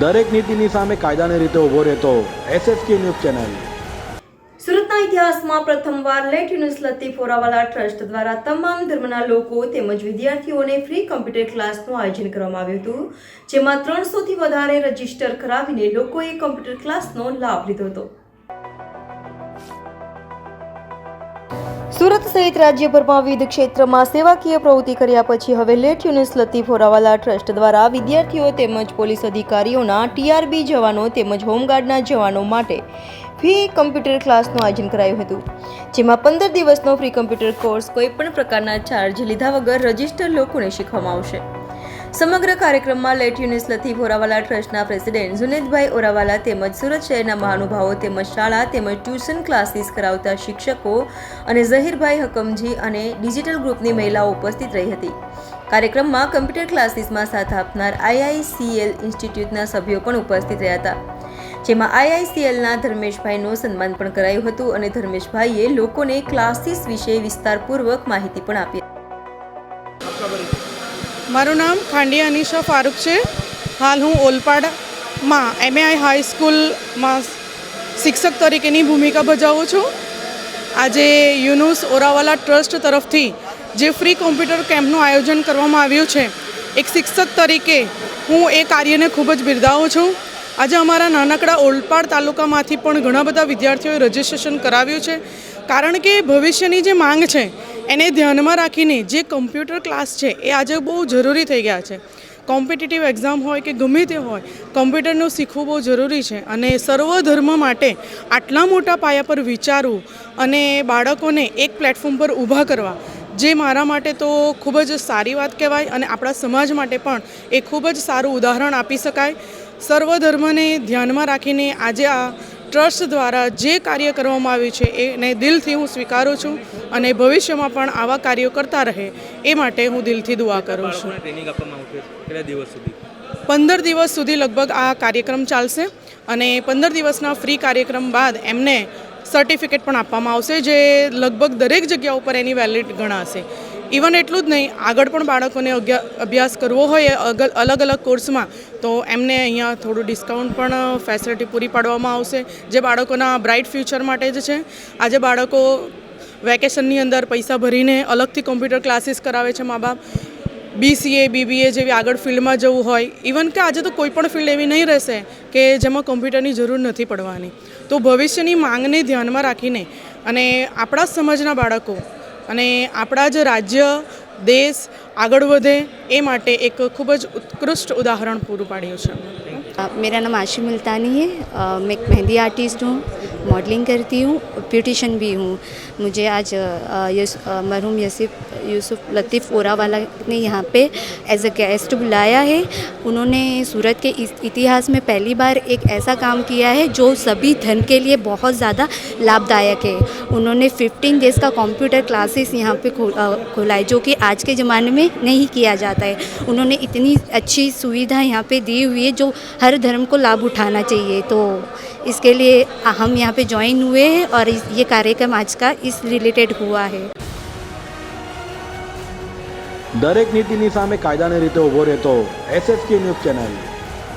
દરેક નીતિની સામે કાયદાની રીતે ઊભો રહેતો એસએસકે ન્યૂઝ ચેનલ. સુરતના ઇતિહાસમાં પ્રથમવાર લેટ યુનિસ લતીફ ફોરાવાલા ટ્રસ્ટ દ્વારા તમામ ધર્મના લોકો તેમજ વિદ્યાર્થીઓને ફ્રી કમ્પ્યુટર ક્લાસનું આયોજન કરવામાં આવ્યું હતું, જેમાં ત્રણસોથી વધારે રજિસ્ટર કરાવીને લોકોએ કમ્પ્યુટર ક્લાસનો લાભ લીધો હતો. સુરત સહિત રાજ્યભરમાં વિવિધ ક્ષેત્રમાં સેવાકીય પ્રવૃત્તિ કર્યા પછી હવે લેટ યુનિસ લતીફ હોરાવાલા ટ્રસ્ટ દ્વારા વિદ્યાર્થીઓ તેમજ પોલીસ અધિકારીઓના ટીઆરબી જવાનો તેમજ હોમગાર્ડના જવાનો માટે ફ્રી કમ્પ્યુટર ક્લાસનું આયોજન કરાયું હતું. જેમાં પંદર દિવસનો ફ્રી કમ્પ્યુટર કોર્સ કોઈપણ પ્રકારના ચાર્જ લીધા વગર રજિસ્ટર લોકોને શીખવામાં આવશે. સમગ્ર કાર્યક્રમમાં લેટ યુનિસ લતીફ ઓરાવાલા ટ્રસ્ટના પ્રેસિડેન્ટ જુનેદભાઈ ઓરાવાલા તેમજ સુરત શહેરના મહાનુભાવો તેમજ શાળા તેમજ ટ્યુશન ક્લાસીસ કરાવતા શિક્ષકો અને ઝહીરભાઈ હકમજી અને ડિજિટલ ગ્રુપની મહિલાઓ ઉપસ્થિત રહી હતી. કાર્યક્રમમાં કમ્પ્યુટર ક્લાસીસમાં સાથ આપનાર આઈઆઈસીએલ ઇન્સ્ટિટ્યૂટના સભ્યો પણ ઉપસ્થિત રહ્યા હતા. જેમાં આઈઆઈસીએલના ધર્મેશભાઈનું સન્માન પણ કરાયું હતું અને ધર્મેશભાઈએ લોકોને ક્લાસીસ વિશે વિસ્તારપૂર્વક માહિતી પણ આપી મારું નામ ખાંડી અનિશા ફારૂક છે. હાલ હું ઓલપાડમાં એમએઆઈ હાઈસ્કૂલમાં શિક્ષક તરીકેની ભૂમિકા ભજાવું છું. આજે યુનુસ ઓરાવાલા ટ્રસ્ટ તરફથી જે ફ્રી કોમ્પ્યુટર કેમ્પનું આયોજન કરવામાં આવ્યું છે, એક શિક્ષક તરીકે હું એ કાર્યને ખૂબ જ બિરદાવું છું. આજે અમારા નાનકડા ઓલપાડ તાલુકામાંથી પણ ઘણા બધા વિદ્યાર્થીઓએ રજિસ્ટ્રેશન કરાવ્યું છે. કારણ કે ભવિષ્યની જે માંગ છે એને ધ્યાનમાં રાખીને જે કમ્પ્યુટર ક્લાસ છે એ આજે બહુ જરૂરી થઈ ગયા છે. કોમ્પિટિટિવ એક્ઝામ હોય કે ગમે તે હોય, કોમ્પ્યુટરનું શીખવું બહુ જરૂરી છે અને સર્વ ધર્મ માટે આટલા મોટા પાયા પર વિચારવું અને બાળકોને એક પ્લેટફોર્મ પર ઊભા કરવા, જે મારા માટે તો ખૂબ જ સારી વાત કહેવાય અને આપણા સમાજ માટે પણ એ ખૂબ જ સારું ઉદાહરણ આપી શકાય. સર્વ ધર્મને ધ્યાનમાં રાખીને આજે આ ટ્રસ્ટ દ્વારા જે કાર્ય કરવામાં આવ્યું છે એને દિલથી હું સ્વીકારું છું અને ભવિષ્યમાં પણ આવા કાર્યો કરતા રહે એ માટે હું દિલથી દુઆ કરું છું. પંદર દિવસ સુધી લગભગ આ કાર્યક્રમ ચાલશે અને પંદર દિવસના ફ્રી કાર્યક્રમ બાદ એમને સર્ટિફિકેટ પણ આપવામાં આવશે જે લગભગ દરેક જગ્યા ઉપર એની વેલિડ ગણાશે. ઇવન એટલું જ નહીં, આગળ પણ બાળકોને અભ્યાસ કરવો હોય અલગ અલગ કોર્સમાં તો એમને અહીંયા થોડું ડિસ્કાઉન્ટ પણ ફેસિલિટી પૂરી પાડવામાં આવશે. જે બાળકોના બ્રાઇટ ફ્યુચર માટે જ છે. આજે બાળકો વેકેશનની અંદર પૈસા ભરીને અલગથી કોમ્પ્યુટર ક્લાસીસ કરાવે છે મા બાપ. બીસીએ બીબીએ જેવી આગળ ફિલ્ડમાં જવું હોય. ઇવન કે આજે તો કોઈ પણ ફિલ્ડ એવી નહીં રહેશે કે જેમાં કોમ્પ્યુટરની જરૂર નથી પડવાની. તો ભવિષ્યની માંગને ધ્યાનમાં રાખીને અને આપણા સમાજના બાળકો અને આપણા જ રાજ્ય દેશ આગળ વધે એ માટે એક ખૂબ જ ઉત્કૃષ્ટ ઉદાહરણ પૂરું પાડ્યું છે अ, मेरा नाम आशी मुल्तानी है अ, मैं एक मेहंदी आर्टिस्ट हूँ मॉडलिंग करती हूँ ब्यूटिशन भी हूँ। मुझे आज मरहूम यसीफ, यूसुफ लतीफ़ ओरा वाला ने यहाँ पे एज अ गेस्ट बुलाया है। उन्होंने सूरत के इतिहास में पहली बार एक ऐसा काम किया है, जो सभी धर्म के लिए बहुत ज़्यादा लाभदायक है। उन्होंने 15 डेज़ का कंप्यूटर क्लासेस यहाँ पे खोला है जो कि आज के ज़माने में नहीं किया जाता है। उन्होंने इतनी अच्छी सुविधा यहाँ पे दी हुई है, जो हर धर्म को लाभ उठाना चाहिए। तो इसके लिए हम यहाँ पे ज्वाइन हुए हैं और इस- ये कार्यक्रम आज का इस रिलेटेड हुआ है દરેક નીતિની સામે કાયદાની રીતે ઊભો રહેતો એસએસકે ન્યૂઝ ચેનલ